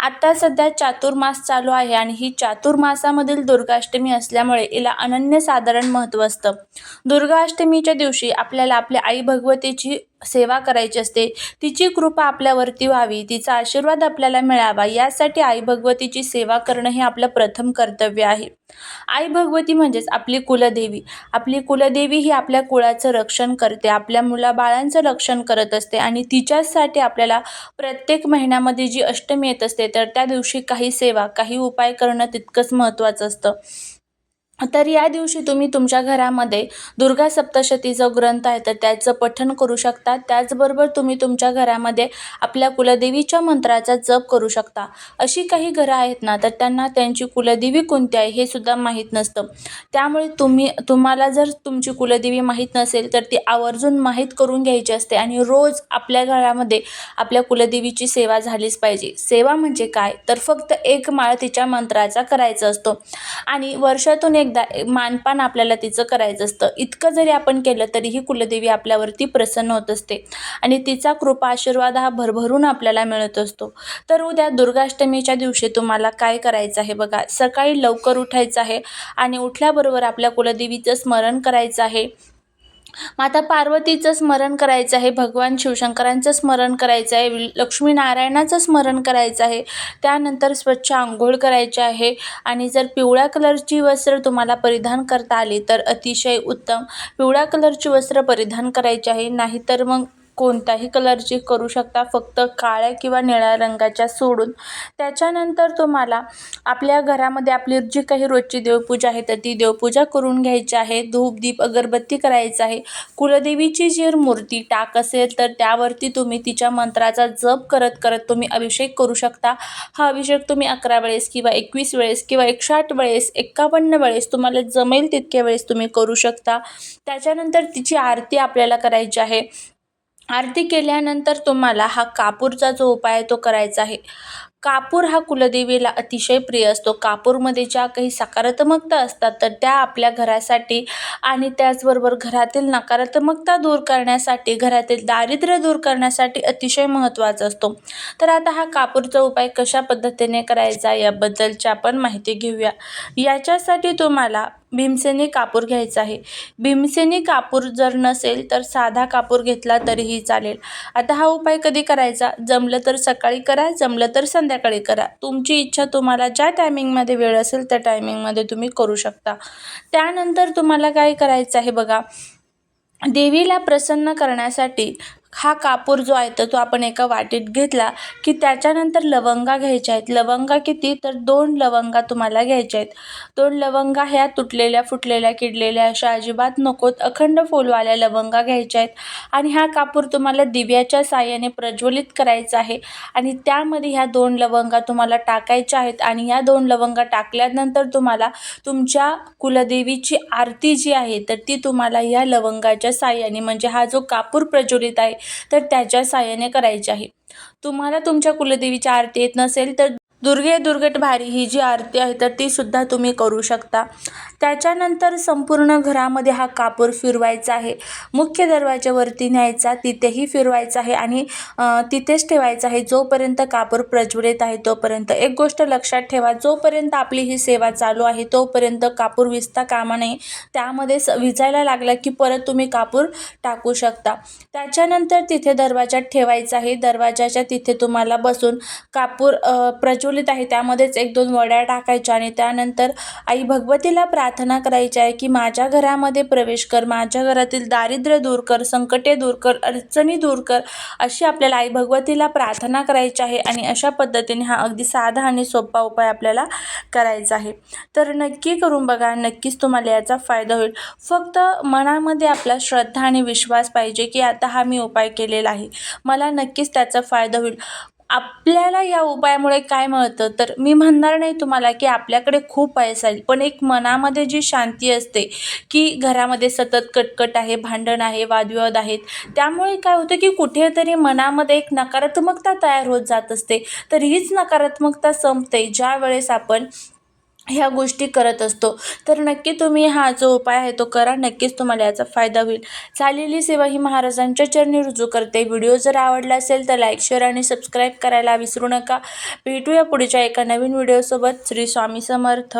आता सध्या चातुर्मास चालू आहे आणि ही चातुर्मासामधील दुर्गाष्टमी असल्यामुळे हिला अनन्यसाधारण महत्त्व असतं. दुर्गाष्टमीच्या दिवशी आपल्याला आपल्या आई भगवतीची सेवा करायची असते. तिची कृपा आपल्यावरती व्हावी. तिचा आशीर्वाद आपल्याला मिळावा. यासाठी आई भगवतीची सेवा करणं हे आपलं प्रथम कर्तव्य आहे. आई भगवती म्हणजेच आपली कुलदेवी. आपली कुलदेवी ही आपल्या कुळाचं रक्षण करते. आपल्या मुलाबाळांचं रक्षण करत असते आणि तिच्यासाठी आपल्याला प्रत्येक महिन्यामध्ये जी अष्टमी येत असते तर त्या दिवशी काही सेवा काही उपाय करणं तितकंच महत्त्वाचं असतं. तर या दिवशी तुम्ही तुमच्या घरामध्ये दुर्गा सप्तशती जो ग्रंथ आहे तर त्याचं पठण करू शकता. त्याचबरोबर तुम्ही तुमच्या घरामध्ये आपल्या कुलदेवीच्या मंत्राचा जप करू शकता. अशी काही घरं आहेत ना तर त्यांना त्यांची कुलदेवी कोणती आहे हे सुद्धा माहीत नसतं. त्यामुळे तुम्ही तुम्हाला जर तुमची कुलदेवी माहीत नसेल तर ती आवर्जून माहीत करून घ्यायची असते आणि रोज आपल्या घरामध्ये आपल्या कुलदेवीची सेवा झालीच पाहिजे. सेवा म्हणजे काय? तर फक्त एक माळ तिच्या मंत्राचा करायचा असतो. आणि वर्षातून एक एकदा मानपान आपल्याला तिचं करायचं असतं. इतकं जरी आपण केलं तरीही कुलदेवी आपल्यावरती प्रसन्न होत असते. आणि तिचा कृपा आशीर्वाद हा भरभरून आपल्याला मिळत असतो. तर उद्या दुर्गाष्टमीच्या दिवशी तुम्हाला काय करायचं आहे बघा. सकाळी लवकर उठायचं आहे आणि उठल्याबरोबर आपल्या कुलदेवीचं स्मरण करायचं आहे. माता पार्वतीचं स्मरण करायचं आहे भगवान शिवशंकरांचं स्मरण करायचं आहे वि- लक्ष्मीनारायणाचं स्मरण करायचं आहे त्यानंतर स्वच्छ आंघोळ करायची आहे आणि जर पिवळ्या कलरची वस्त्र तुम्हाला परिधान करता आली तर अतिशय उत्तम. पिवळ्या कलरची वस्त्र परिधान करायची आहे नाहीतर मग कोणत्याही कलरची करू शकता फक्त काळ्या किंवा निळ्या रंगाच्या सोडून. त्याच्यानंतर तुम्हाला आपल्या घरामध्ये आपली जी काही रोजची देवपूजा आहे तर ती देवपूजा करून घ्यायची आहे. धूप दीप अगरबत्ती करायचं आहे. कुलदेवीची जर मूर्ती टाक असेल तर त्यावरती तुम्ही तिच्या मंत्राचा जप करत करत तुम्ही अभिषेक करू शकता. हा अभिषेक तुम्ही अकरा वेळेस किंवा एकवीस वेळेस किंवा एकशे आठ वेळेस एक्कावन्न वेळेस तुम्हाला जमेल तितक्या वेळेस तुम्ही करू शकता. त्याच्यानंतर तिची आरती आपल्याला करायची आहे. आरती केल्यानंतर तुम्हाला हा कापूरचा जो उपाय आहे तो करायचा आहे. कापूर हा कुलदेवीला अतिशय प्रिय असतो. कापूरमध्ये ज्या काही सकारात्मकता असतात तर त्या आपल्या घरासाठी आणि त्याचबरोबर घरातील नकारात्मकता दूर करण्यासाठी घरातील दारिद्र्य दूर करण्यासाठी अतिशय महत्त्वाचा असतो. तर आता हा कापूरचा उपाय कशा पद्धतीने करायचा याबद्दलची आपण माहिती घेऊया. याच्यासाठी तुम्हाला भीमसेनी कापूर घ्यायचा आहे. भीमसेनी कापूर जर नसेल तर साधा कापूर घेतला तरीही चालेल. आता हा उपाय कधी करायचा? जमलं तर सकाळी करा जमलं तर संध्याकाळी करा. तुमची इच्छा तुम्हाला ज्या टायमिंगमध्ये वेळ असेल त्या टायमिंगमध्ये तुम्ही करू शकता. त्यानंतर तुम्हाला काय करायचं आहे बघा? देवीला प्रसन्न करण्यासाठी हा कापूर जो आहे तर तो आपण एका वाटीत घेतला की त्याच्यानंतर लवंगा घ्यायच्या आहेत. लवंगा किती? तर दोन लवंगा तुम्हाला घ्यायच्या आहेत. दोन लवंगा ह्या तुटलेल्या फुटलेल्या किडलेल्या अशा अजिबात नकोत. अखंड फुलवाल्या लवंगा घ्यायच्या आहेत. आणि हा कापूर तुम्हाला दिव्याच्या साह्याने प्रज्वलित करायचा आहे. आणि त्यामध्ये ह्या दोन लवंगा तुम्हाला टाकायच्या आहेत. आणि ह्या दोन लवंगा टाकल्यानंतर तुम्हाला तुमच्या कुलदेवीची आरती जी आहे तर ती तुम्हाला या लवंगाच्या साह्याने म्हणजे हा जो कापूर प्रज्वलित आहे तर त्याच्या साह्याने करायची आहे. तुम्हाला तुमच्या कुलदेवीची आरती येत नसेल तर दुर्गे दुर्गट भारी ही जी आरती आहे तर ती सुद्धा तुम्ही करू शकता. त्याच्यानंतर संपूर्ण घरामध्ये हा कापूर फिरवायचा आहे. मुख्य दरवाज्यावरती न्यायचा तिथेही फिरवायचा आहे आणि तिथेच ठेवायचा आहे. जोपर्यंत कापूर प्रज्वलित आहे तोपर्यंत. एक गोष्ट लक्षात ठेवा जोपर्यंत आपली ही सेवा चालू आहे तोपर्यंत कापूर विजता कामा नये. त्यामध्ये स विजायला लागला की परत तुम्ही कापूर टाकू शकता. त्याच्यानंतर तिथे दरवाजात ठेवायचा आहे. दरवाजाच्या तिथे तुम्हाला बसून कापूर अ, चुलीत आहे. त्यामध्येच एक दोन वड्या टाकायच्या आणि त्यानंतर आई भगवतीला प्रार्थना करायची आहे की माझ्या घरामध्ये प्रवेश कर माझ्या घरातील दारिद्र्य दूर कर संकटे दूर कर अडचणी दूर कर अशी आपल्याला आई भगवतीला प्रार्थना करायची आहे आणि अशा पद्धतीने हा अगदी साधा आणि सोपा उपाय आपल्याला करायचा आहे. तर नक्की करून बघा नक्कीच तुम्हाला याचा फायदा होईल. फक्त मनामध्ये आपला श्रद्धा आणि विश्वास पाहिजे की आता हा मी उपाय केलेला आहे. मला नक्कीच त्याचा फायदा होईल. आपल्याला या उपायामुळे काय मिळतं? तर मी म्हणणार नाही तुम्हाला की आपल्याकडे खूप पैसा येईल पण एक मनामध्ये जी शांती असते की घरामध्ये सतत कटकट आहे भांडण आहे वादविवाद आहेत त्यामुळे काय होतं की कुठेतरी मनामध्ये एक नकारात्मकता तयार होत जात असते. तर हीच नकारात्मकता संपते ज्या वेळेस आपण ह्या गोष्टी करत असतो. तर नक्की तुम्ही हा जो उपाय आहे तो करा. नक्कीच तुम्हाला याचा फायदा होईल. झालेली सेवा ही महाराजांच्या चरणी रुजू करते. व्हिडिओ जर आवडला असेल तर लाईक शेअर आणि सबस्क्राईब करायला विसरू नका. भेटूया पुढच्या एका नवीन व्हिडिओसोबत. श्री स्वामी समर्थ.